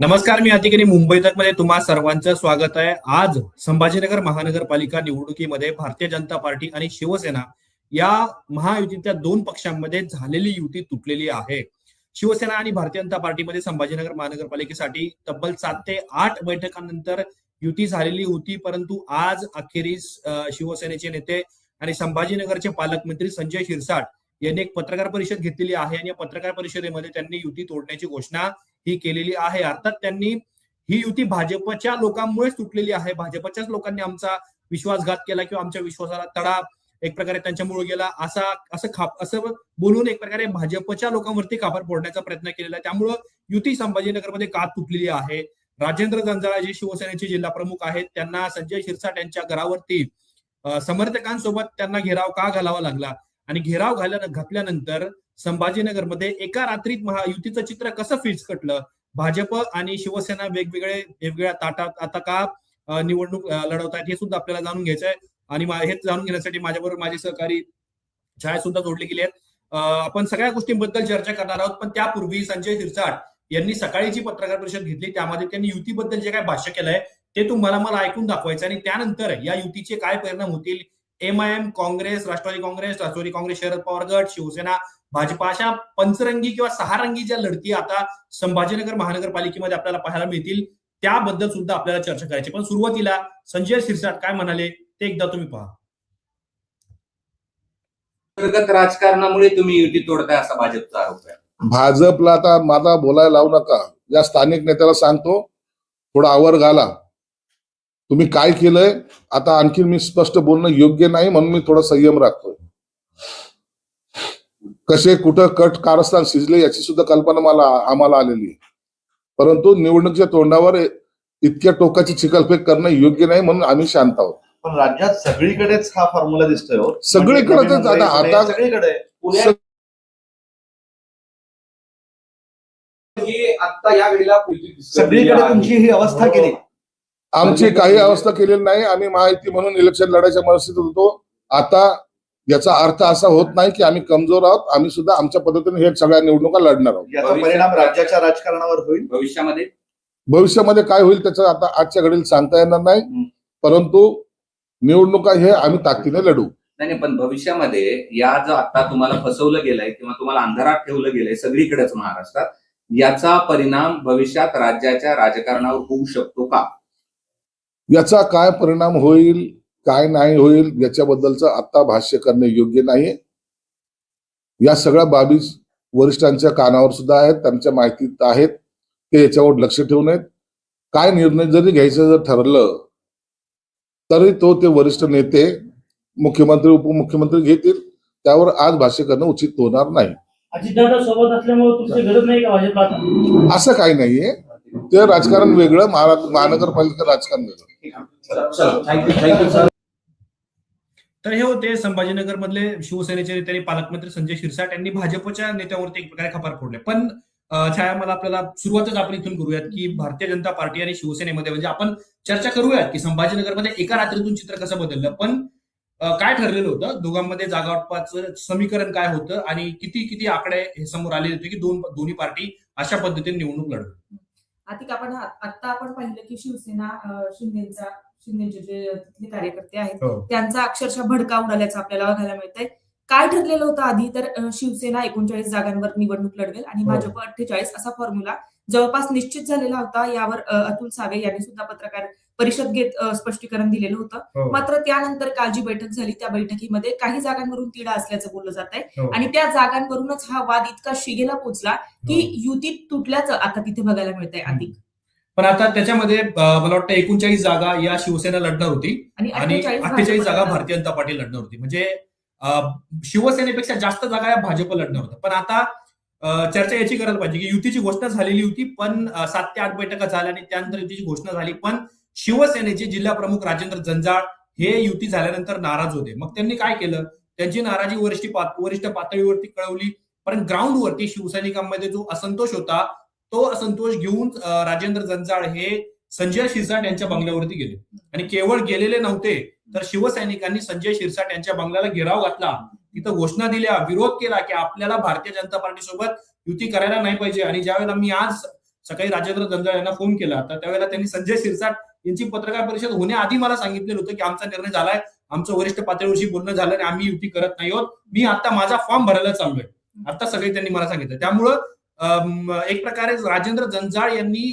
नमस्कार मी अतिकरी मुंबई तकमध्ये तुम्हा सर्वांचं स्वागत आहे. आज संभाजीनगर महानगरपालिका निवडणुकीमध्ये भारतीय जनता पार्टी आणि शिवसेना या महायुतीच्या दोन पक्षांमध्ये झालेली युती तुटलेली आहे. शिवसेना आणि भारतीय जनता पार्टीमध्ये संभाजीनगर महानगरपालिकेसाठी तब्बल सात ते आठ बैठकांनंतर युती झालेली होती परंतु आज अखेरीस शिवसेनेचे नेते आणि संभाजीनगरचे पालकमंत्री संजय शिरसाट यांनी एक पत्रकार परिषद घेतलेली आहे आणि या पत्रकार परिषदेमध्ये त्यांनी युती तोडण्याची घोषणा ही केलेली आहे. अर्थात त्यांनी ही युती भाजपच्या लोकांमुळेच तुटलेली आहे. भाजपच्याच लोकांनी आमचा विश्वासघात केला किंवा आमच्या विश्वासाला तडा एक प्रकारे त्यांच्यामुळे गेला. असा असं खाप असं बोलून एक प्रकारे भाजपच्या लोकांवरती कापर फोडण्याचा प्रयत्न केलेला. आहे त्यामुळं युती संभाजीनगरमध्ये का तुटलेली आहे? राजेंद्र जंजाळा जे शिवसेनेचे जिल्हा प्रमुख आहेत त्यांना संजय शिरसाट यांच्या घरावरती समर्थकांसोबत त्यांना घेराव का घालावा लागला? आणि घेराव घाल्या घातल्यानंतर संभाजीनगरमध्ये एका रात्रीत महायुतीचं चित्र कसं फिसकटलं भाजप आणि शिवसेना वेगवेगळे वेगवेगळ्या ताटात आता का निवडणूक अं, लढवत हे सुद्धा आपल्याला जाणून घ्यायचं आहे आणि हे जाणून घेण्यासाठी माझ्याबरोबर माझे सहकारी छाया सुद्धा जोडले गेले आहेत. आपण सगळ्या गोष्टींबद्दल चर्चा करणार आहोत पण त्यापूर्वी संजय शिरसाट यांनी सकाळी जी पत्रकार परिषद घेतली त्यामध्ये त्यांनी युतीबद्दल जे काय भाष्य केलंय ते तुम्हाला मला ऐकून दाखवायचं आणि त्यानंतर या युतीचे काय परिणाम होतील M I M Congress Rashtrawadi Congress Rashtrawadi Congress Sharad Pawar गट शिवसेना भाजपा अशा पंचरंगी किंवा सहा रंगी ज्या लढती आता संभाजीनगर महानगरपालिकेमध्ये आपल्याला पाहायला मिळतील त्याबद्दल सुद्धा आपल्याला चर्चा करायची. पण सुरुवातीला संजय शिरसाट काय म्हणाले ते एकदा तुम्ही पहा. अंतर्गत राजकारणामुळे तुम्ही युती तोडताय असा भाजपचा आरोप आहे. भाजपला आता माझा बोलायला लावू नका. या स्थानिक नेत्याला सांगतो थोडा आवर घाला. तुम्ही काय केलंय? आता आणखी मी स्पष्ट बोलणं योग्य नाही म्हणून मी थोडा संयम राखतोय. कसे कुठं कट कारस्थान शिजले याची सुद्धा कल्पना मला आम्हाला आलेली आहे. परंतु निवडणुकीच्या तोंडावर इतक्या टोकाची चिखलफेक करणं योग्य नाही म्हणून आम्ही शांत आहोत. पण राज्यात सगळीकडेच हा फॉर्म्युला दिसतोय हो. सगळीकडे म्हणजे आता- सगळीकडे. आता या दिसते. सगळीकडे तुमची ही अवस्था केली. आमची काही अवस्था केलेली नाही आम्ही माहिती म्हणून इलेक्शन लढायच्या मनस्थितीत होतो. आता याचा अर्थ असा होत नाही की आम्ही कमजोर आहोत आम्ही सुद्धा आमच्या पद्धतीने हे सगळ्या निवडणुका लढणार आहोत. याचा परिणाम राज्याच्या राजकारणावर होईल? भविष्यामध्ये? भविष्यामध्ये काय होईल त्याचं आता आजच्या घडीला सांगता येणार नाही. परंतु निवडणुका हे आम्ही ताकदीने लढू. नाही नाही, पण भविष्यामध्ये या जो आता तुम्हाला फसवलं गेलंय किंवा तुम्हाला अंधारात ठेवलं गेलंय सगळीकडेच महाराष्ट्रात याचा परिणाम भविष्यात राज्याच्या राजकारणावर होऊ शकतो का? याचा काय परिणाम होईल काय नाही होईल याच्याबद्दलचं आता भाष्य करणे योग्य नाही या सगळ्या बाबी वरिष्ठांच्या कानावर सुद्धा आहेत त्यांच्या माहितीत आहेत. ते याच्यावर लक्ष ठेवून आहेत. काय निर्णय जरी घ्यायचं जर ठरलं तरी तो ते वरिष्ठ नेते मुख्यमंत्री उपमुख्यमंत्री घेतील. त्यावर आज भाष्य करणं उचित होणार नाही? असं काही नाहीये. ते राजकारण वेगळं महारा- महानगरपालिका राजकारण वेगळं. तर हे होते संभाजीनगर मधले शिवसेनेचे नेते आणि पालकमंत्री संजय शिरसाट यांनी भाजपच्या नेत्यावरती एक प्रकारे खपार फोडले. पण छाया मला आपल्याला सुरुवातच आपण इथून करूयात की भारतीय जनता पार्टी आणि शिवसेनेमध्ये म्हणजे आपण चर्चा करूयात की संभाजीनगरमध्ये एका रात्रीतून चित्र कसं बदललं. पण काय ठरलेलं होतं? दोघांमध्ये जागा वाटपाचं समीकरण काय होतं? आणि किती किती आकडे हे समोर आलेले होते की दोन दोन्ही पार्टी अशा पद्धतीने निवडणूक लढवली? आतिक आपण आता आपण पाहिलं की शिवसेना शिंदेचा शिंदेचे जे तिथले कार्यकर्ते आहेत हो. त्यांचा अक्षरशः भडका उडाल्याचं आपल्याला बघायला मिळतंय काय ठरलेलं होतं आधी तर शिवसेना एकोणचाळीस जागांवर निवडणूक लढवेल आणि हो. भाजप अठ्ठेचाळीस असा फॉर्म्युला जवळपास निश्चित झालेला होता यावर अतुल सावे यांनी सुद्धा पत्रकार परिषद घेत स्पष्टीकरण दिलेलं होतं. हो. मात्र त्यानंतर काल जी बैठक झाली. त्या बैठकीमध्ये काही जागांवरून तिढा असल्याचं बोललं जात आहे हो. आणि त्या जागांवरूनच हा वाद इतका शिगेला पोहोचला की युती तुटल्याचं आता तिथे बघायला मिळतंय अधिक. पण आता त्याच्यामध्ये मला वाटतं एकोणचाळीस जागा या शिवसेना लढणार होती. आणि अठ्ठेचाळीस जागा भारतीय जनता पार्टी लढणार होती. म्हणजे शिवसेनेपेक्षा जास्त जागा या भाजप लढणार होत्या. पण आता चर्चा याची करायला पाहिजे की युतीची घोषणा झालेली होती पण सात ते आठ बैठका झाल्या आणि त्यानंतर युतीची घोषणा झाली. पण शिवसेनेचे जिल्हा प्रमुख राजेंद्र जंजाळ हे युती झाल्यानंतर नाराज होते. मग त्यांनी काय केलं? त्यांची नाराजी वरिष्ठ वरिष्ठ पातळीवरती कळवली. पण ग्राउंडवरती शिवसैनिकांमध्ये जो असंतोष होता तो असंतोष घेऊन राजेंद्र जंजाळ हे संजय शिरसाट यांच्या बंगल्यावरती गेले. आणि केवळ गेलेले नव्हते तर शिवसैनिकांनी संजय शिरसाट यांच्या बंगल्याला घेराव घातला. तिथं घोषणा दिल्या विरोध केला की आपल्याला भारतीय जनता पार्टी सोबत युती करायला नाही पाहिजे. आणि ज्यावेळेला मी आज सकाळी राजेंद्र जंजाळ यांना फोन केला तर त्यावेळेला त्यांनी संजय शिरसाट यांची पत्रकार परिषद होण्याआधी मला सांगितलेलं होतं की आमचा निर्णय झालाय. आमचं वरिष्ठ पातळीवरशी बोलणं झालं आणि आम्ही युती करत नाही आहोत. मी आता माझा फॉर्म भरायला चाललोय. आता सगळे त्यांनी मला सांगितलं. त्यामुळं एक प्रकारे राजेंद्र जंजाळ यांनी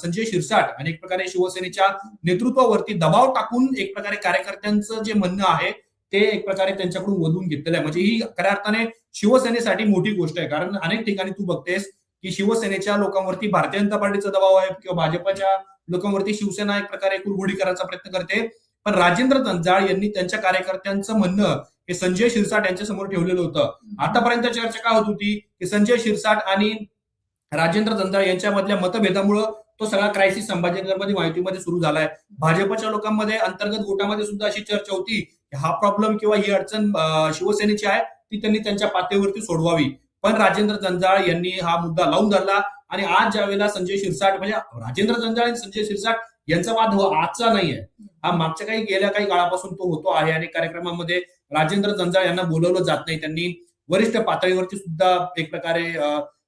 संजय शिरसाट आणि एक प्रकारे शिवसेनेच्या नेतृत्वावरती दबाव टाकून एक प्रकारे कार्यकर्त्यांचं जे म्हणणं आहे ते एक प्रकारे त्यांच्याकडून वधून घेतलेलं आहे. म्हणजे ही खऱ्या अर्थाने शिवसेनेसाठी मोठी गोष्ट आहे. कारण अनेक ठिकाणी तू बघतेस की शिवसेनेच्या लोकांवरती भारतीय जनता पार्टीचा दबाव आहे किंवा भाजपच्या लोकांवरती शिवसेना एक प्रकारे कुरघोडी करायचा प्रयत्न करते. पण राजेंद्र जंजाळ यांनी त्यांच्या कार्यकर्त्यांचं म्हणणं हे संजय शिरसाट यांच्या समोर ठेवलेलं होतं. आतापर्यंत चर्चा काय होत होती? की संजय शिरसाट आणि राजेंद्र जंजाळ यांच्यामधल्या मतभेदामुळं तो सगळा क्रायसिस संभाजीनगरमध्ये माहितीमध्ये सुरू झालाय. भाजपच्या लोकांमध्ये अंतर्गत गोटामध्ये सुद्धा अशी चर्चा होती. की हा प्रॉब्लेम किंवा ही अडचण शिवसेनेची आहे ती त्यांनी त्यांच्या पातळीवरती सोडवावी. पण राजेंद्र जंजाळ यांनी हा मुद्दा लावून धरला. आणि आज ज्या वेळेला संजय शिरसाट म्हणजे राजेंद्र जंजाळ आणि संजय शिरसाट यांचा वाद हो- आजचा नाहीये हा मागच्या काही गेल्या काही काळापासून तो होतो आहे आणि कार्यक्रमामध्ये राजेंद्र जंजाळ यांना बोलवलं जात नाही त्यांनी वरिष्ठ पातळीवरती सुद्धा एक प्रकारे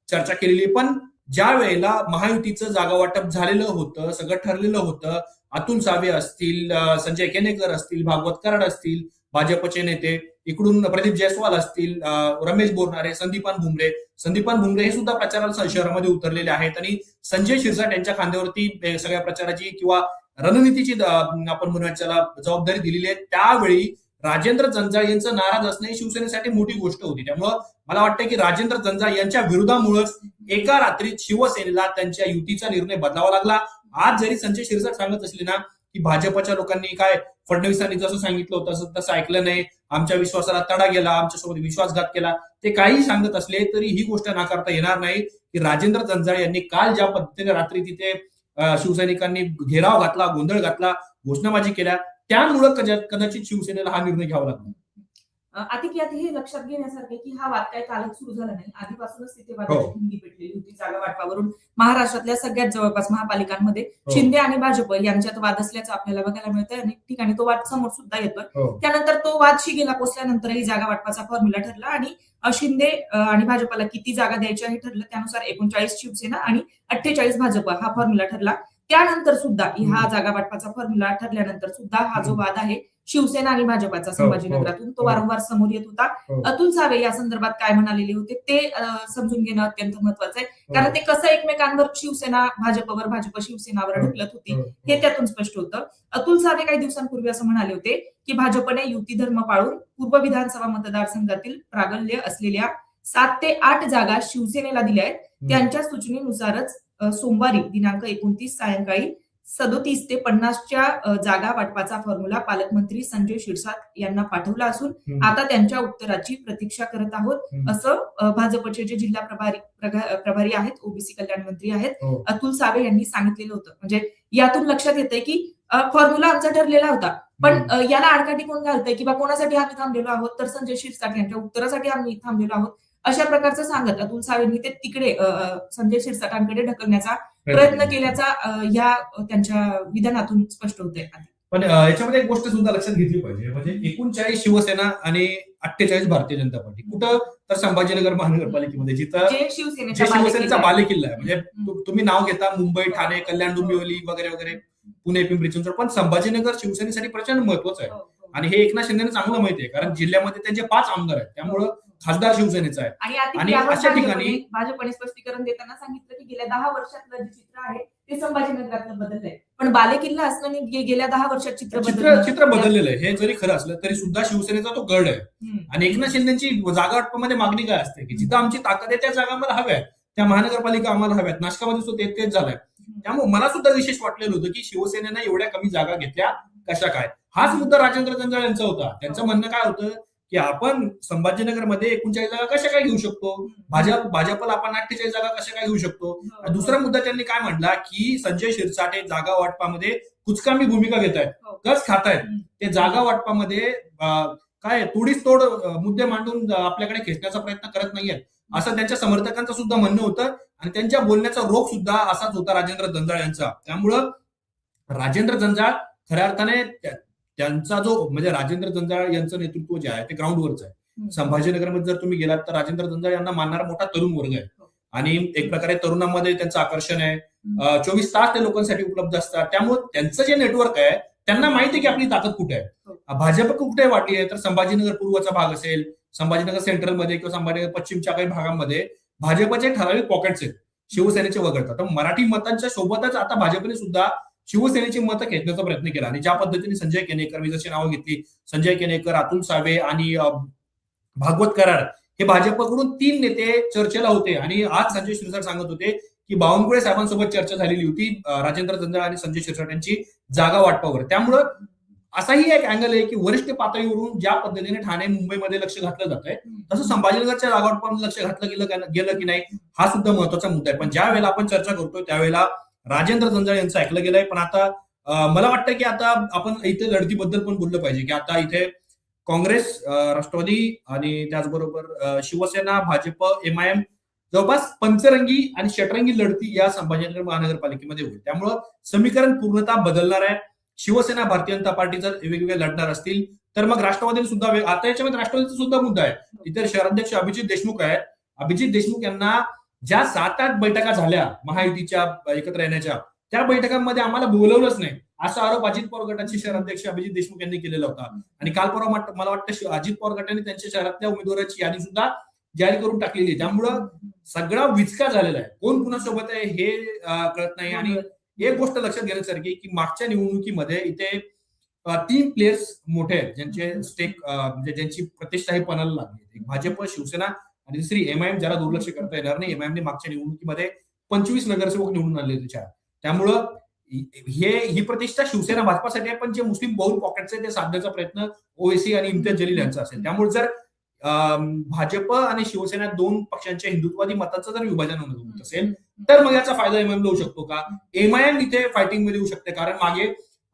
चर्चा केलेली आहे. पण ज्या वेळेला महायुतीचं जागा वाटप झालेलं होतं सगळं ठरलेलं होतं अतुल सावे असतील संजय केनेकर असतील भागवत कराड असतील भाजपचे नेते इकडून प्रदीप जयस्वाल असतील रमेश बोरणारे संदीपान भुमरे. संदीपान भुमरे हे सुद्धा प्रचाराला शहरामध्ये उतरलेले आहेत आणि संजय शिरसाट यांच्या खांद्यावरती सगळ्या प्रचाराची किंवा रणनीतीची आपण म्हणूया त्याला जबाबदारी दिलेली आहे. त्यावेळी राजेंद्र जंजाळ यांचं नाराज असणे ही शिवसेनेसाठी मोठी गोष्ट होती. त्यामुळं मला वाटतं की राजेंद्र जंजाळ यांच्या विरोधामुळेच एका रात्रीत शिवसेनेला त्यांच्या युतीचा निर्णय बदलावा लागला. आज जरी संजय शिरसाट सांगत असले ना की भाजपच्या लोकांनी काय फडणवीसांनी जसं सांगितलं होतं तसं तसं ऐकलं नाही. आमच्या विश्वासाला तडा गेला आमच्यासोबत विश्वासघात केला. ते काही सांगत असले तरी ही गोष्ट नाकारता येणार नाही की राजेंद्र जंजाळे यांनी काल ज्या पद्धतीने रात्री तिथे शिवसैनिकांनी घेराव घातला गोंधळ घातला घोषणाबाजी केल्या त्यामुळं कदाचित शिवसेनेला हा निर्णय घ्यावा लागला आधी यात हे लक्षात घेण्यासारखे की हा वाद काय कालच सुरू झाला नाही. आधीपासूनच तिथे हो. वादाची हिंदी पेटलेली होती. जागा वाटपावरून महाराष्ट्रातल्या सगळ्यात जवळपास महापालिकांमध्ये हो. शिंदे आणि भाजप यांच्यात वाद असल्याचं आपल्याला बघायला मिळतं अनेक ठिकाणी तो वाद समोर सुद्धा येतोय. हो. त्यानंतर तो वाद शिगेला पोचल्यानंतरही जागा वाटपाचा फॉर्म्युला ठरला आणि शिंदे आणि भाजपला किती जागा द्यायच्या हे ठरलं. त्यानुसार एकोणचाळीस शिवसेना आणि अठ्ठेचाळीस भाजप हा फॉर्म्युला ठरला. त्यानंतर सुद्धा हा जागा वाटपाचा फॉर्म्युला ठरल्यानंतर सुद्धा हा जो वाद आहे शिवसेना आणि भाजपाचा संभाजीनगरातून तो हो. वारंवार समोर येत होता. हो. अतुल सावे या संदर्भात काय म्हणालेले होते ते समजून घेणं अत्यंत महत्वाचं आहे. कारण ते कसं एकमेकांवर शिवसेना भाजपवर भाजप शिवसेनावर हो. ढकलत होती हे त्यातून स्पष्ट होतं. अतुल सावे काही दिवसांपूर्वी असं म्हणाले होते की भाजपने युती धर्म पाळून पूर्व विधानसभा मतदारसंघातील प्राबल्य असलेल्या सात ते आठ जागा शिवसेनेला दिल्या आहेत. त्यांच्या सूचनेनुसारच सोमवारी दिनांक एकोणतीस सायंकाळी सदोतीस ते पन्नासच्या जागा वाटपाचा फॉर्म्युला पालकमंत्री संजय शिरसाट यांना पाठवला असून. आता त्यांच्या उत्तराची प्रतीक्षा करत आहोत. असं भाजपचे जे जिल्हा प्रभारी प्रभारी आहेत ओबीसी कल्याण मंत्री आहेत हो. अतुल सावे यांनी सांगितलेलं होतं म्हणजे यातून लक्षात येतंय की फॉर्म्युला आमचा ठरलेला होता पण याला आडकाठी कोण घालतंय किंवा कोणासाठी आम्ही थांबलेलो आहोत तर संजय शिरसाट यांच्या उत्तरासाठी आम्ही थांबलेलो आहोत अशा प्रकारचं सांगत अतुल सावेंनी ते तिकडे संजय शिरसाटांकडे ढकलण्याचा प्रयत्न केल्याचा या त्यांच्या विधानातून स्पष्ट होतंय. पण याच्यामध्ये एक गोष्ट सुद्धा लक्षात घेतली पाहिजे. म्हणजे एकोणचाळीस शिवसेना आणि अठ्ठेचाळीस भारतीय जनता पार्टी. कुठं तर संभाजीनगर महानगरपालिकेमध्ये जिथं शिवसेनेचा बालेकिल्ला आहे. म्हणजे तुम्ही नाव घेता मुंबई ठाणे कल्याण डोंबिवली वगैरे वगैरे पुणे पिंपरी चिंचवड. पण संभाजीनगर शिवसेनेसाठी प्रचंड महत्वाचं आहे. हो, हो. आणि हे एकनाथ शिंदेने चांगलं माहिती आहे. कारण जिल्ह्यामध्ये त्यांचे पाच आमदार आहेत. त्यामुळं खासदार शिवसेनेचा आहे. आणि अशा ठिकाणी- भाजपने- स्पष्टीकरण देताना सांगितलं की गेल्या दहा वर्षातलं जे चित्र आहे ते संभाजीनगरातलं बदललंय. पण बालेकिल्ला असताना गे- गेल्या दहा वर्षात चित्र चित्र चित्र बदललेलं आहे. हे जरी खरं असलं तरी सुद्धा शिवसेनेचा तो गड आहे. आणि एकनाथ शिंदेची जागा वाटपामध्ये मागणी काय असते? की जिथं आमची ताकद आहे त्या जागा आम्हाला हव्या त्या महानगरपालिका आम्हाला हव्यात. नाशकामध्ये सुद्धा तेच तेच झालंय. त्यामुळे मला सुद्धा विशेष वाटलेलं होतं की शिवसेनेनं एवढ्या कमी जागा घेतल्या कशा काय? हाच मुद्दा राजेंद्र जंजाळ यांचा होता. त्यांचं म्हणणं काय होतं? की आपण संभाजीनगरमध्ये एकोणचाळीस जागा कशा काय घेऊ शकतो? भाजप भाजपला आपण अठ्ठेचाळीस जागा कशा काय घेऊ शकतो? दुसरा मुद्दा त्यांनी काय म्हटला की संजय शिरसाटे जागा वाटपामध्ये कुचकामी भूमिका घेत आहेत. हो. कस खात आहेत. ते जागा वाटपामध्ये काय तोडीस तोड मुद्दे मांडून आपल्याकडे खेचण्याचा प्रयत्न करत नाहीयेत. असं त्यांच्या समर्थकांचं सुद्धा म्हणणं होतं आणि त्यांच्या बोलण्याचा रोख सुद्धा असाच होता राजेंद्र जंजाळ यांचा. त्यामुळं राजेंद्र जंजाळ खऱ्या अर्थाने त्यांचा जो म्हणजे राजेंद्र जंजाळ यांचं नेतृत्व जे आहे ते ग्राउंडवरच आहे. संभाजीनगरमध्ये जर तुम्ही गेलात तर राजेंद्र जंजाळ यांना मानणारा मोठा तरुण वर्ग आहे. हो. आणि एक प्रकारे तरुणांमध्ये त्यांचं आकर्षण आहे. चोवीस तास ते लोकांसाठी उपलब्ध असतात. त्यामुळे त्यांचं जे नेटवर्क आहे त्यांना माहिती आहे की आपली ताकद कुठे हो. आहे भाजप कुठे वाटली आहे तर संभाजीनगर पूर्वचा भाग असेल संभाजीनगर सेंट्रलमध्ये किंवा संभाजीनगर पश्चिमच्या काही भागांमध्ये भाजपचे ठराविक पॉकेट्स आहेत. शिवसेनेचे वगळतात तर मराठी मतांच्या सोबतच आता भाजपने सुद्धा शिवसेनेची मतं खेचण्याचा प्रयत्न केला आणि ज्या पद्धतीने संजय केनेकर मी जशी नावं घेतली संजय केनेकर अतुल सावे आणि भागवत कराड हे भाजपकडून तीन नेते चर्चेला होते आणि आज संजय शिरसाट सांगत होते की बावनकुळे साहेबांसोबत चर्चा झालेली होती राजेंद्र जंजाळ आणि संजय शिरसाट यांची जागा वाटपावर. त्यामुळं असाही एक अँगल आहे की वरिष्ठ पातळीवरून ज्या पद्धतीने ठाणे मुंबईमध्ये लक्ष घातलं जात आहे तसं संभाजीनगरच्या जागावर पण लक्ष घातलं गेलं गेलं की नाही हा सुद्धा महत्त्वाचा मुद्दा आहे. पण ज्या वेळेला आपण चर्चा करतो त्यावेळेला राजेंद्र जंजाळ यांचं ऐकलं गेलंय. पण आता मला वाटतं की आता आपण इथे लढतीबद्दल पण बोललं पाहिजे की आता इथे काँग्रेस राष्ट्रवादी आणि त्याचबरोबर शिवसेना भाजप एमआयएम जवळपास पंचरंगी आणि षटरंगी लढती या संभाजीनगर महानगरपालिकेमध्ये होईल. त्यामुळं समीकरण पूर्णतः बदलणार आहे. शिवसेना भारतीय जनता पार्टी जर वेगवेगळे लढणार असतील. तर मग राष्ट्रवादीने सुद्धा आता याच्यामध्ये राष्ट्रवादीचा सुद्धा मुद्दा आहे. इतर शहराध्यक्ष अभिजित देशमुख आहेत. अभिजित देशमुख यांना ज्या सात आठ बैठका झाल्या महायुतीच्या एकत्र येण्याच्या त्या बैठकांमध्ये आम्हाला बोलवलंच नाही. असा आरोप अजित पवार गटाचे शहराध्यक्ष अभिजित देशमुख यांनी केलेला होता. आणि काल परवा मला वाटतं अजित पवार गटाने त्यांच्या शहरातल्या उमेदवाराची यादी सुद्धा जाहीर करून टाकलेली आहे. त्यामुळं सगळा विचका झालेला आहे. कोण कुणासोबत आहे हे कळत नाही. आणि एक गोष्ट लक्षात घेण्यासारखी की मागच्या निवडणुकीमध्ये इथे तीन प्लेयर्स मोठे आहेत ज्यांचे स्टेक म्हणजे ज्यांची प्रतिष्ठा ही पणाला लागली भाजप शिवसेना आणि दुसरी एमआयएम ज्याला दुर्लक्ष करता येणार नाही एमआयएमने मागच्या निवडणुकीमध्ये पंचवीस नगरसेवक निवडून आणले होते चार. त्यामुळं हे ही प्रतिष्ठा शिवसेना भाजपासाठी आहे पण जे मुस्लिम बहुल पॉकेटचे ते साधण्याचा प्रयत्न ओएसी आणि इम्तियाज जलील यांचा असेल. त्यामुळे जर भाजप आणि शिवसेना दोन पक्षांच्या हिंदुत्ववादी मताचं जर विभाजन होत असेल तर मग याचा फायदा एमआयएम होऊ शकतो का? एमआयएम इथे फायटिंगमध्ये येऊ शकते कारण मागे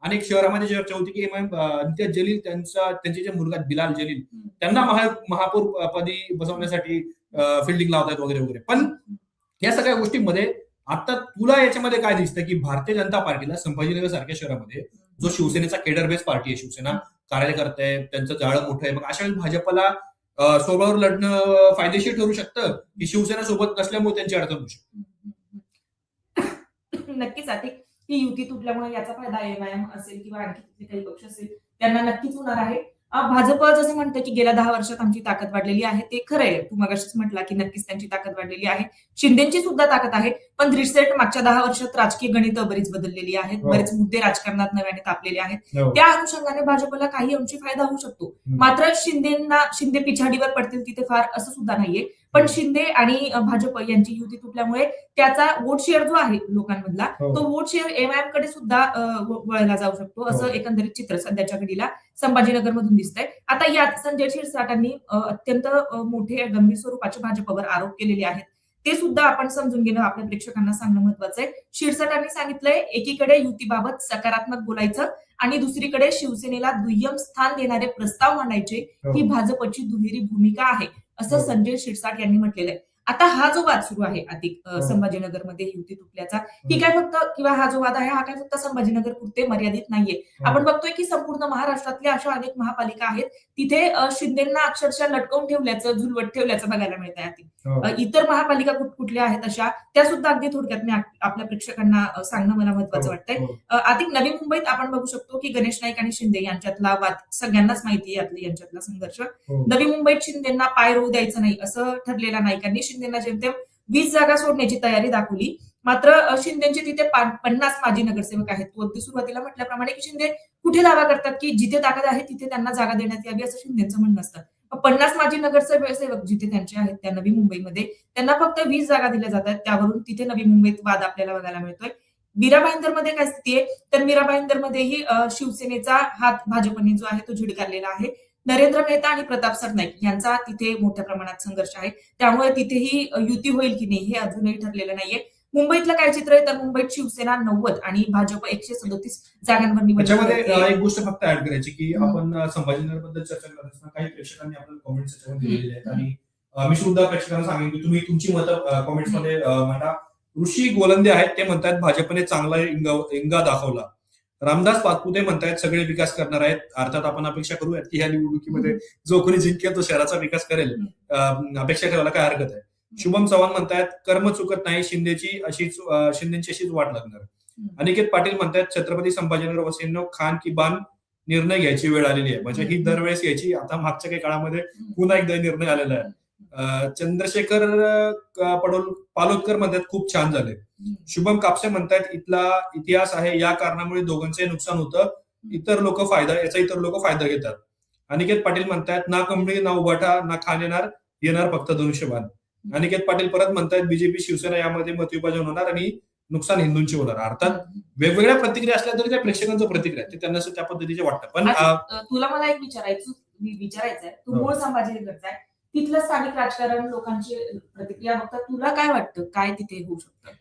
अनेक शहरामध्ये चर्चा होती की इम्तियाज जलील त्यांचा त्यांचे जे मुलगा बिलाल जलील त्यांना महा महापौर पदी बसवण्यासाठी फिल्डिंग लावतात वगैरे वगैरे. पण या सगळ्या गोष्टींमध्ये आता तुला याच्यामध्ये काय दिसतं की भारतीय जनता पार्टीला संभाजीनगर सारख्या शहरामध्ये जो शिवसेनेचा केडर बेस पार्टी आहे शिवसेना कार्यकर्ते आहे त्यांचं जाळं मोठं आहे. मग अशा वेळी भाजपला स्वभावावर लढणं फायदेशीर ठरू शकतं की शिवसेना सोबत नसल्यामुळे त्यांची अडचण होऊ शकते? नक्कीच ही युती तुटल्यामुळे याचा फायदा एमआयएम असेल किंवा आणखी काही पक्ष असेल त्यांना नक्कीच होणार आहे. भाजप जसं म्हणतं की गेल्या दहा वर्षात आमची ताकद वाढलेली आहे ते खरं आहे. तू मगाशीच म्हटला की नक्कीच त्यांची ताकद वाढलेली आहे. शिंदेची सुद्धा ताकद आहे पण दृष्टेट मागच्या दहा वर्षात राजकीय गणित बरीच बदललेली आहेत. हो. बरेच मुद्दे राजकारणात नव्याने तापलेले आहेत. हो. त्या अनुषंगाने भाजपला काही अंशी फायदा होऊ शकतो. मात्र शिंदेना शिंदे पिछाडीवर पडतील तिथे फार असं सुद्धा नाहीये. पण शिंदे आणि भाजप यांची युती तुटल्यामुळे त्याचा वोट शेअर जो आहे लोकांमधला हो. तो वोट शेअर एमआयएमकडे सुद्धा वळला जाऊ शकतो असं हो. एकंदरीत चित्र सध्याच्या घडीला संभाजीनगर मधून दिसतंय आता यात संजय शिरसाटांनी अत्यंत मोठे गंभीर स्वरूपाचे भाजपवर आरोप केलेले आहेत ते सुद्धा आपण समजून घेणं आपल्या प्रेक्षकांना सांगणं महत्वाचं आहे शिरसाटांनी सांगितलंय एकीकडे युतीबाबत सकारात्मक बोलायचं आणि दुसरीकडे शिवसेनेला दुय्यम स्थान देणारे प्रस्ताव मांडायचे ही भाजपची दुहेरी भूमिका आहे असं हो. संजय शिरसाट यांनी म्हटलेलं आहे आता हा जो वाद सुरू आहे अधिक हो. संभाजीनगरमध्ये युती तुटल्याचा ही काय फक्त किंवा हा जो वाद आहे हा काय फक्त संभाजीनगर पुरते मर्यादित नाहीये हो. आपण बघतोय की संपूर्ण महाराष्ट्रातल्या अशा अनेक महापालिका आहेत तिथे शिंदेना अक्षरशः लटकवून ठेवल्याचं झुलवट ठेवल्याचं बघायला मिळत आहे. हो. इतर महापालिका कुठ कुठल्या आहेत अशा त्या सुद्धा अगदी थोडक्यात मी आप- आपल्या प्रेक्षकांना सांगणं मला महत्वाचं वाटतंय. हो. अधिक नवी मुंबईत आपण बघू शकतो की गणेश नाईक आणि शिंदे यांच्यातला वाद सगळ्यांनाच माहिती आहे यातला यांच्यातला संघर्ष. हो. नवी मुंबईत शिंदेना पाय रोवू द्यायचं नाही असं ठरलेल्या नाईकांनी शिंदेना जेमतेम वीस जागा सोडण्याची तयारी दाखवली. मात्र शिंदेचे तिथे पन्नास माजी नगरसेवक आहेत. तू अगदी सुरुवातीला म्हटल्याप्रमाणे की शिंदे कुठे दावा करतात की जिथे ताकद आहे तिथे त्यांना जागा देण्यात यावी असं शिंदेचं म्हणणं असतं. पन्नास माजी नगरसेवक जिथे त्यांचे आहेत त्या नवी मुंबईमध्ये. त्यांना फक्त वीस जागा दिल्या जातात त्यावरून तिथे नवी मुंबईत वाद आपल्याला बघायला मिळतोय. मीरा भाईंदरमध्ये काय स्थिती आहे? तर मीरा भाईंदरमध्येही शिवसेनेचा हात भाजपने जो आहे तो झिडकारलेला आहे. नरेंद्र मेहता आणि प्रताप सरनाईक यांचा तिथे मोठ्या प्रमाणात संघर्ष आहे. त्यामुळे तिथेही युती होईल की नाही हे अजूनही ठरलेलं नाहीये. मुंबईतलं काय चित्र आहे? तर मुंबईत शिवसेना नव्वद आणि भाजप एकशे सदोतीस जागांवर निवडणूक एक गोष्ट फक्त ऍड करायची की. आपण अं, संभाजीनगरबद्दल चर्चा करत असताना काही प्रेक्षकांनी आपल्याला कॉमेंट्स त्याच्यामध्ये दिलेले आहेत. आणि मी सुद्धा प्रेक्षकांना सांगेन की तुम्ही तुमची मतं कॉमेंट्समध्ये मांडा. ऋषी गोलंदे आहेत ते म्हणतात भाजपने चांगला इंगा दाखवला. रामदास पाचपुते म्हणतायत सगळे विकास करणार आहेत. अर्थात आपण अपेक्षा करूयात की ह्या निवडणुकीमध्ये जो कोणी जिंकेल तो शहराचा विकास करेल. अपेक्षा ठेवायला काय हरकत आहे? शुभम चव्हाण म्हणतायत कर्म चुकत नाही शिंदेची अशीच शिंदेची अशीच वाट लागणार. अनिकेत पाटील म्हणतायत छत्रपती संभाजीनगर वसईंनो खान की बान निर्णय घ्यायची वेळ आलेली आहे. म्हणजे ही दरवेळेस यायची आता मागच्या काही काळामध्ये पुन्हा एकदा निर्णय आलेला आहे. चंद्रशेखर पडोल पालोदकर म्हणतात खूप छान झाले. शुभम कापसे म्हणतायत इथला इतिहास आहे या कारणामुळे दोघांचे नुकसान होतं. इतर लोक फायदा याचा इतर लोक फायदा घेतात. अनिकेत पाटील म्हणतायत ना कंबळी ना उभाटा ना खान येणार येणार फक्त धनुष्यबाण. अनिकेत पाटील परत म्हणतायत बीजेपी शिवसेना यामध्ये मतविभाजन होणार आणि नुकसान हिंदूंचे होणार. अर्थात वेगवेगळ्या प्रतिक्रिया असल्या तरी त्या प्रेक्षकांचं प्रतिक्रिया आहे. ते त्यांना त्या पद्धतीचे वाटतं. पण तुला मला एक विचारायचं विचारायचं आहे तू हो. मूळ संभाजीनगरचा आहे. तिथलं स्थानिक राजकारण लोकांची प्रतिक्रिया बघता तुला काय वाटतं? काय तिथे होऊ शकतं?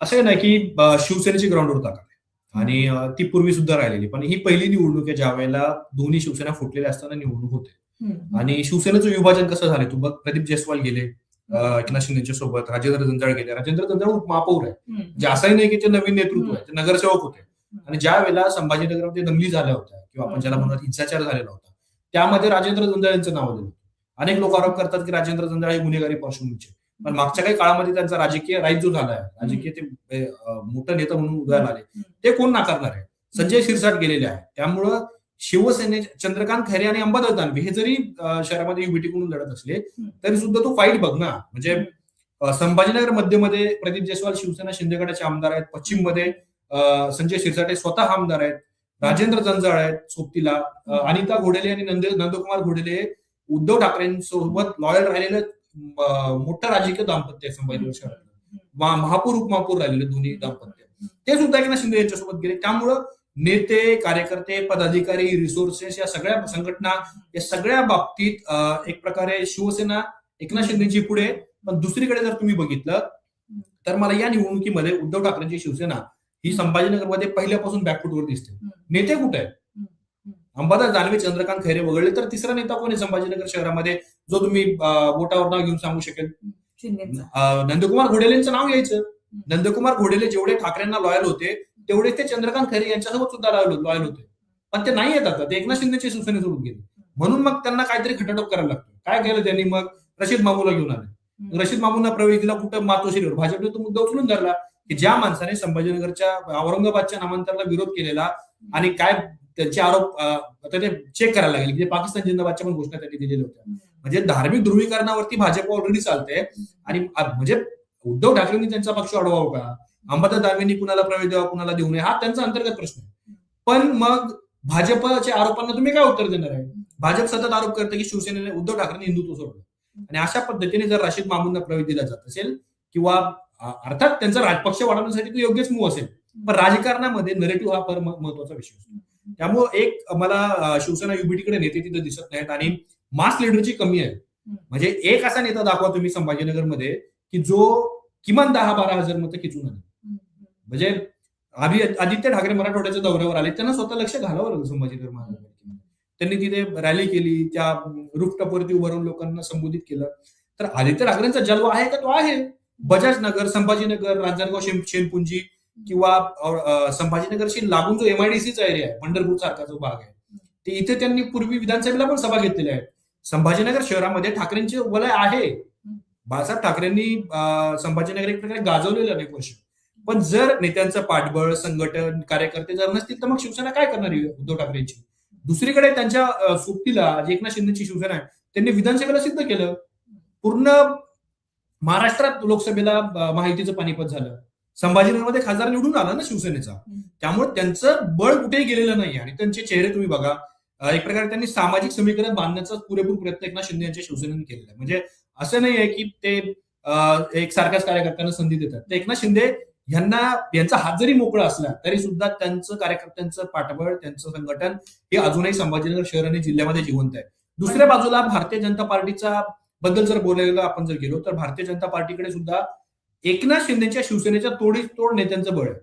असं नाही की अं, शिवसेनेची ग्राउंडवर ताकद आहे. आणि ती पूर्वी सुद्धा राहिलेली. पण ही पहिली निवडणूक आहे ज्या वेळेला दोन्ही शिवसेना फुटलेल्या असताना निवडणूक होते. आणि शिवसेनेचं विभाजन कसं झालं तू बघ प्रदीप जयस्वाल गेले. एकनाथ शिंदेच्या सोबत राजेंद्र जंजाळ गेले. राजेंद्र जंजाळ उपमहापौर आहे. म्हणजे असंही नाही की ते नवीन नेतृत्व आहे ते नगरसेवक होते. आणि ज्या वेळेला संभाजीनगरमध्ये दंगली झाल्या होत्या किंवा आपण ज्याला म्हणून हिंसाचार झालेला होता त्यामध्ये राजेंद्र जंजाळ यांचं नाव आलेलं होतं. अनेक लोक आरोप करतात की राजेंद्र जंजाळ हे गुन्हेगारी पार्श्वभूमीचे पण मागच्या काही काळामध्ये त्यांचा राजकीय राईट जो झाला आहे राजकीय ते मोठं नेता म्हणून उदयाला आले ते कोण नाकारणार आहे? संजय शिरसाट गेलेले आहे त्यामुळं शिवसेने चंद्रकांत खैरे आणि अंबादास दानवे हे जरी शहरामध्ये युबीटी कडून लढत असले तरी सुद्धा तो फाईट बघ ना. म्हणजे संभाजीनगर मध्यमध्ये प्रदीप जयस्वाल शिवसेना शिंदे गटाचे आमदार आहेत. पश्चिममध्ये संजय शिरसाटे स्वतः आमदार आहेत. राजेंद्र जंजाळ आहेत सोबतीला. अनिता घोडेले आणि नंद नंदकुमार घोडेले उद्धव ठाकरेंसोबत लॉयल राहिलेलं मोठं राजकीय दाम्पत्य आहे संभाजीनगर शहरात महापौर उपमहापौर राहिलेले दोन्ही दाम्पत्य. ते सुद्धा एकनाथ शिंदे यांच्यासोबत गेले. त्यामुळं नेते कार्यकर्ते पदाधिकारी रिसोर्सेस या सगळ्या संघटना या सगळ्या बाबतीत एक प्रकारे शिवसेना एकनाथ शिंदेची पुढे. पण दुसरीकडे जर तुम्ही बघितलं तर मला या निवडणुकीमध्ये उद्धव ठाकरेंची शिवसेना ही संभाजीनगरमध्ये पहिल्यापासून बॅकफुटवर दिसते. नेते कुठे? आहेत अंबादास दानवे चंद्रकांत खैरे वगळले तर तिसरा नेता कोण आहे संभाजीनगर शहरामध्ये? जो तुम्ही बोटावर नाव घेऊन सांगू शकेल. नंदकुमार घोडेलेंचं नाव यायचं. नंदकुमार घोडेले जेवढे ठाकरेंना लॉयल होते तेवढे ते चंद्रकांत खैरे यांच्यासोबत सुद्धा लॉयल होते पण ते नाही येतात ते एकनाथ शिंदेचे शिवसेने सोडून गेले. म्हणून मग त्यांना काहीतरी खटाटोप करायला लागतो काय केलं त्यांनी? मग रशीद मामूला घेऊन आले. रशीद मामूंना प्रवेश दिला कुठं मातोश्रीवर? भाजपने तो मुद्दा उचलून धरला की ज्या माणसाने संभाजीनगरच्या औरंगाबादच्या नामांतराला विरोध केलेला आणि काय त्यांचे आरोप आता ते चेक करायला लागेल. की ते पाकिस्तान जिंदाबादच्या पण घोषणा त्यांनी दिलेल्या होत्या. म्हणजे धार्मिक ध्रुवीकरणावरती भाजप ऑलरेडी चालते आणि म्हणजे उद्धव ठाकरेंनी त्यांचा पक्ष अडवावा का? अंबादास दानवेंनी कुणाला प्रवेश द्यावा कुणाला देऊ नये हा त्यांचा अंतर्गत प्रश्न आहे. पण मग भाजपच्या आरोपांना तुम्ही काय उत्तर देणार आहे? भाजप सतत आरोप करतं की शिवसेनेने उद्धव ठाकरेने हिंदुत्व सोडलं. आणि अशा पद्धतीने जर राशीद मामूंना प्रवेश दिला जात असेल किंवा अर्थात त्यांचा राजपक्ष वाढवण्यासाठी तो योग्यच मूव असेल पण राजकारणामध्ये नरेटिव्ह हा फार महत्त्वाचा विषय असतो. त्यामुळे एक मला शिवसेना युबीटीकडे नेते तिथे दिसत नाहीत आणि मास लिडरची कमी आहे. म्हणजे एक असा नेता दाखवा तुम्ही संभाजीनगरमध्ये की जो किमान दहा बारा हजार मतं खिचून आले म्हणजे आधी आदित्य ठाकरे मराठवाड्याच्या दौऱ्यावर आले त्यांना स्वतः लक्ष घालावं लागलं संभाजीनगर महानगरपालिकेमध्ये. त्यांनी तिथे रॅली केली त्या रूफटॉपवरती उभं राहून लोकांना संबोधित केलं. तर आदित्य ठाकरेंचा जल्व आहे का? तो आहे. बजाज नगर संभाजीनगर रांजणगाव शेन शेनपुंजी किंवा संभाजीनगरशी लागून जो एमआयडीसीचा एरिया आहे पंढरपूर सारखा जो भाग आहे ते इथे त्यांनी पूर्वी विधानसभेला पण सभा घेतलेल्या आहेत. संभाजीनगर शहरामध्ये ठाकरेंचे वलय आहे. बाळासाहेब ठाकरेंनी संभाजीनगर एक प्रकारे गाजवलेलं अनेक वर्ष. पण जर नेत्यांचं पाठबळ संघटन कार्यकर्ते जर नसतील तर मग शिवसेना काय करणार उद्धव ठाकरेंची? दुसरीकडे त्यांच्या सुट्टीला सोबतीला एकनाथ शिंदेची शिवसेना आहे त्यांनी विधानसभेला सिद्ध केलं. पूर्ण महाराष्ट्रात लोकसभेला माहितीचं पानिपत झालं. संभाजीनगरमध्ये खासदार निवडून आला ना शिवसेनेचा. त्यामुळे त्यांचं बळ कुठेही गेलेलं नाही आणि त्यांचे चेहरे तुम्ही बघा. एक प्रकारे त्यांनी सामाजिक समीकरण बांधण्याचा पुरेपूर प्रयत्न एकनाथ शिंदे यांच्या शिवसेनेने केलेला आहे. म्हणजे असं नाही आहे की ते एक सारख्याच कार्यकर्त्यांना संधी देतात. ते एकनाथ शिंदे यांना यांचा हात जरी मोकळा असला तरी सुद्धा त्यांचं कार्यकर्त्यांचं पाठबळ त्यांचं संघटन हे अजूनही संभाजीनगर शहर आणि जिल्ह्यामध्ये जिवंत आहे. दुसऱ्या बाजूला भारतीय जनता पार्टीचा बद्दल जर बोलायला आपण जर गेलो तर भारतीय जनता पार्टीकडे सुद्धा एकनाथ शिंदेच्या शिवसेनेच्या तोडीस तोड नेत्यांचं बळ आहे.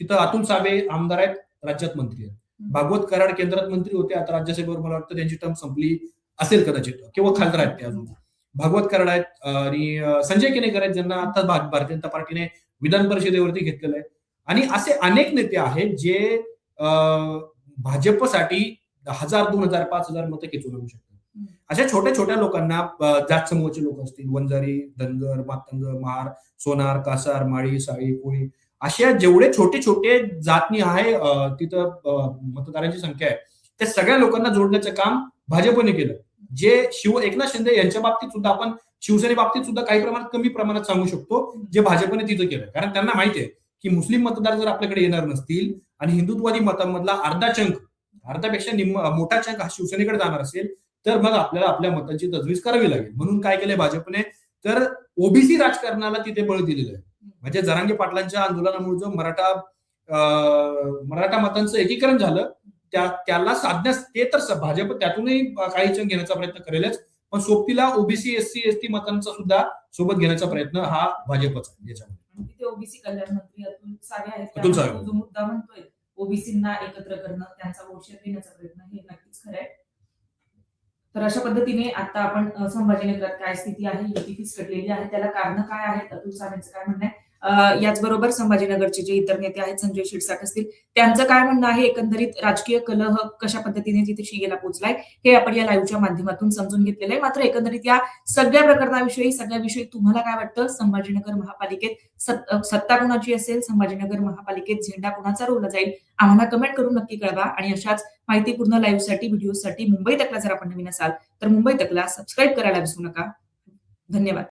तिथं अतुल सावे आमदार आहेत राज्यात मंत्री आहेत. भागवत कराड केंद्रात मंत्री होते. आता राज्यसभेवर मला वाटतं त्यांची टर्म संपली असेल कदाचित किंवा खासदार आहेत ते अजून. भागवत कराड आहेत आणि संजय केनेकर आहेत ज्यांना आता भारतीय जनता पार्टीने विधान परिषदेवरती घेतलेलं आहे. आणि असे अनेक नेते आहेत जे भाजपसाठी हजार दोन हजार पाच हजार मतं खेचून आणू शकतात. अशा छोट्या छोट्या लोकांना जात समूहाचे लोक असतील वंजारी धनगर मातंग महार सोनार कासार माळी साळी कोळी अशा जेवढे छोटे छोटे जातनी आहे तिथं मतदारांची संख्या आहे त्या सगळ्या लोकांना जोडण्याचं काम भाजपने केलं. जे शिव एकनाथ शिंदे यांच्या बाबतीत सुद्धा आपण शिवसेने बाबतीत सुद्धा काही प्रमाणात कमी प्रमाणात सांगू शकतो जे भाजपने तिथं केलं. कारण त्यांना माहिती आहे की मुस्लिम मतदार जर आपल्याकडे येणार नसतील आणि हिंदुत्ववादी मतांमधला अर्धा चंक अर्ध्यापेक्षा निम्म मोठा चंक हा शिवसेनेकडे जाणार असेल तर मग आपल्याला आपल्या मतांची तजवीज करावी लागेल. म्हणून काय केलंय भाजपने? तर ओबीसी राजकारणाला तिथे बळ दिलेलं आहे. म्हणजे जरांगे पाटलांच्या आंदोलनामुळे जो मराठा मराठा मतांचं एकीकरण झालं त्या त्याला साधण्यास ते तर भाजप त्यातूनही काही चंग घेण्याचा प्रयत्न करेलच पण सोबतीला ओबीसी एससी एसटी मतांचा सुद्धा सोबत घेण्याचा प्रयत्न हा भाजपचा याच्यामध्ये. ओबीसी कल्याण मंत्री अतुल सावे आहेत. अतुल सावे. जो मुद्दा म्हणतोय ओबीसींना एकत्र करणं त्यांचा शेअर घेण्याचा प्रयत्न हे नक्कीच खरं आहे. तर अशा पद्धतीने आता आपण संभाजीनगरात काय स्थिती आहे युती फिसकटलेली आहे त्याला कारण काय आहेत? अतुल सावेंचं काय म्हणणं आहे? याचबरोबर संभाजीनगरचे जे इतर नेते आहेत संजय शिरसाट असतील त्यांचं काय म्हणणं आहे? एकंदरीत राजकीय कलह कशा पद्धतीने तिथे शिगेला पोहोचलाय? हे आपण या लाईव्हच्या माध्यमातून समजून घेतलेलं आहे. मात्र एकंदरीत या सगळ्या प्रकरणाविषयी सगळ्याविषयी तुम्हाला काय वाटतं? संभाजीनगर महापालिकेत सत्ता कोणाची असेल? संभाजीनगर महापालिकेत झेंडा कोणाचा रोवला जाईल? आम्हाला कमेंट करून नक्की कळवा. आणि अशाच माहितीपूर्ण लाईव्हसाठी व्हिडिओसाठी मुंबई तकला जर आपण नवीन असाल तर मुंबई तकला सबस्क्राईब करायला विसरू नका. धन्यवाद.